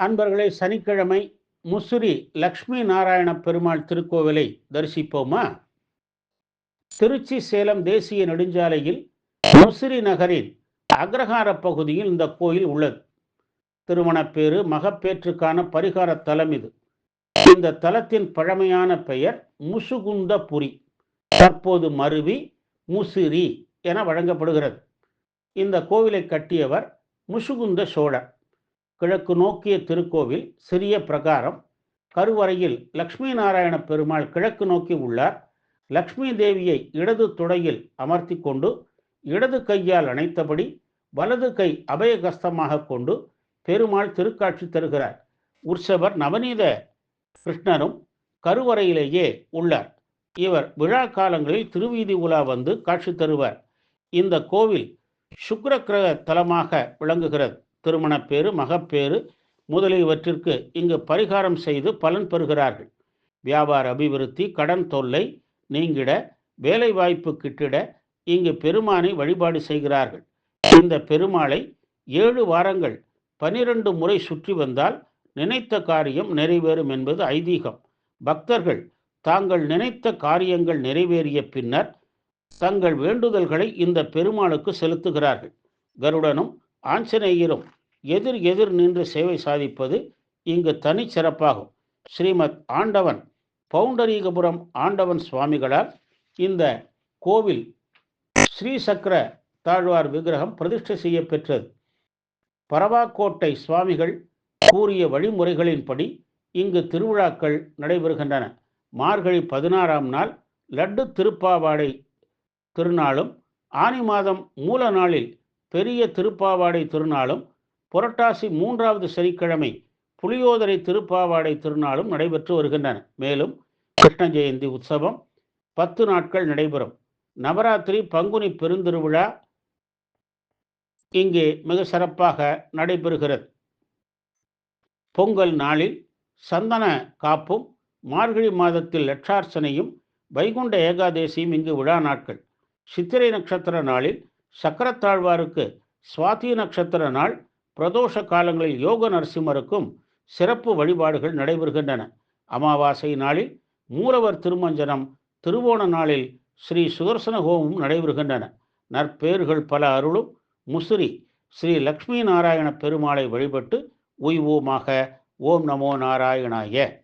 அன்பர்களே சனிக்கிழமை முசிறி லக்ஷ்மி நாராயண பெருமாள் திருக்கோவிலை தரிசிப்போமா? திருச்சி சேலம் தேசிய நெடுஞ்சாலையில் முசிறி நகரின் அக்ரஹார பகுதியில் இந்த கோயில் உள்ளது. திருமணப்பேறு மகப்பேற்றுக்கான பரிகார தலம் இது. இந்த தலத்தின் பழமையான பெயர் முசுகுந்தபுரி. தற்போது மருவி முசிறி என வழங்கப்படுகிறது. இந்த கோவிலை கட்டியவர் முசுகுந்த சோழர். கிழக்கு நோக்கிய திருக்கோவில் சிறிய பிரகாரம். கருவறையில் லக்ஷ்மி நாராயண பெருமாள் கிழக்கு நோக்கி உள்ளார். லக்ஷ்மி தேவியை இடது துடையில் அமர்த்தி கொண்டு இடது கையால் அணைத்தபடி வலது கை அபயகஸ்தமாக கொண்டு பெருமாள் திருக்காட்சி தருகிறார். உற்சவர் நவநீத கிருஷ்ணரும் கருவறையிலேயே உள்ளார். இவர் விழா காலங்களில் திருவீதி உலா வந்து காட்சி தருவார். இந்த கோவில் சுக்கிரகிரக தலமாக விளங்குகிறது. திருமணப்பேறு மகப்பேறு முதலியவற்றிற்கு இங்கு பரிகாரம் செய்து பலன் பெறுகிறார்கள். வியாபார அபிவிருத்தி கடன் தொல்லை நீங்கிட வேலைவாய்ப்பு கிட்டிட இங்கு பெருமானை வழிபாடு செய்கிறார்கள். இந்த பெருமாளை ஏழு வாரங்கள் பனிரெண்டு முறை சுற்றி வந்தால் நினைத்த காரியம் நிறைவேறும் என்பது ஐதீகம். பக்தர்கள் தாங்கள் நினைத்த காரியங்கள் நிறைவேறிய பின்னர் தங்கள் வேண்டுதல்களை இந்த பெருமாளுக்கு செலுத்துகிறார்கள். கருடனும் ஆஞ்சநேயரும் எதிர் எதிர் நின்று சேவை சாதிப்பது இங்கு தனிச்சிறப்பாகும் ஸ்ரீமத் ஆண்டவன் பவுண்டரீகபுரம் ஆண்டவன் சுவாமிகளால் இந்த கோவில் ஸ்ரீசக்கர தாழ்வார் விக்கிரகம் பிரதிஷ்டை செய்ய பெற்றது பரவாக்கோட்டை சுவாமிகள் கூறிய வழிமுறைகளின்படி இங்கு திருவிழாக்கள் நடைபெறுகின்றன. மார்கழி பதினாறாம் நாள் லட்டு திருப்பாவாடை திருநாளும் ஆனி மாதம் மூல நாளில் பெரிய திருப்பாவாடை திருநாளும் புரட்டாசி மூன்றாவது சனிக்கிழமை புளியோதரை திருப்பாவாடை திருநாளும் நடைபெற்று வருகின்றன. மேலும் கிருஷ்ண ஜெயந்தி உற்சவம் பத்து நாட்கள் நடைபெறும். நவராத்திரி பங்குனி பெருந்திருவிழா இங்கே மிக சிறப்பாக நடைபெறுகிறது. பொங்கல் நாளில் சந்தன காப்பும் மார்கழி மாதத்தில் லட்சார்ச்சனையும் வைகுண்ட ஏகாதேசியும் இங்கு விழா நாட்கள். சித்திரை நட்சத்திர நாளில் சக்கரத்தாழ்வாருக்கு சுவாதி நட்சத்திர நாள் பிரதோஷ காலங்களில் யோக நரசிம்மருக்கும் சிறப்பு வழிபாடுகள் நடைபெறுகின்றன. அமாவாசை நாளில் மூலவர் திருமஞ்சனம் திருவோண நாளில் ஸ்ரீ சுதர்சன ஹோமம் நடைபெறுகின்றன. நற்பேறுகள் பல அருளும் முசிறி ஸ்ரீ லக்ஷ்மி நாராயண பெருமாளை வழிபட்டு உய்வோமாக. ஓம் நமோ நாராயணாய.